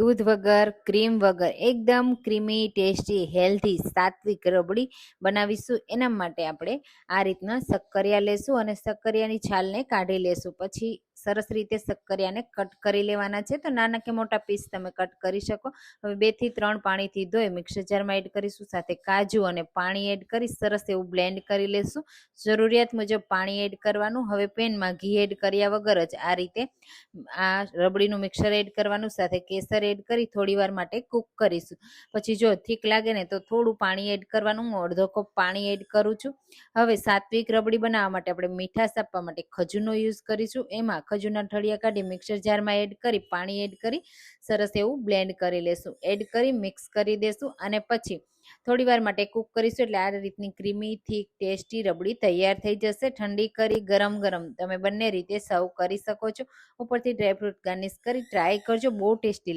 દૂધ વગર, ક્રીમ વગર, એકદમ ક્રીમી ટેસ્ટી હેલ્ધી સાત્વિક રબડી બનાવીશું. એના માટે આપણે આ રીતના શક્કરિયા લેશું અને શક્કરિયાની છાલને કાઢી લેશું. પછી સરસ રીતે શક્કરિયાને કટ કરી લેવાના છે. તો નાના કે મોટા પીસ તમે કટ કરી શકો. હવે બેથી ત્રણ પાણીથી ધોઈ મિક્સર જારમાં એડ કરીશું. સાથે કાજુ અને પાણી એડ કરી સરસ એવું બ્લેન્ડ કરી લેશું. જરૂરિયાત મુજબ પાણી એડ કરવાનું. હવે પેનમાં ઘી એડ કર્યા વગર જ આ રીતે આ રબડીનું મિક્સર એડ કરવાનું. સાથે કેસર એડ કરી થોડી વાર માટે કૂક કરીશું. પછી જો થીક લાગે ને તો થોડું પાણી એડ કરવાનું, હું અડધો કપ પાણી એડ કરું છું. હવે સાત્વિક રબડી બનાવવા માટે આપણે મીઠાશ આપવા માટે ખજૂરનો યુઝ કરીશું. એમાં ખજૂરના ઠળિયા કાઢી મિક્સર જારમાં એડ કરી, પાણી એડ કરી, સરસ એવું બ્લેન્ડ કરી લેશું. એડ કરી મિક્સ કરી દેશું અને પછી થોડી વાર માટે કૂક કરીશું એટલે આ રીતની ક્રીમી થીક ટેસ્ટી રબડી તૈયાર થઈ જશે. ઠંડી કરી, ગરમ ગરમ તમે બંને રીતે સર્વ કરી શકો છો. ઉપરથી ડ્રાયફ્રૂટ ગાર્નિશ કરી ટ્રાય કરજો, બહુ ટેસ્ટી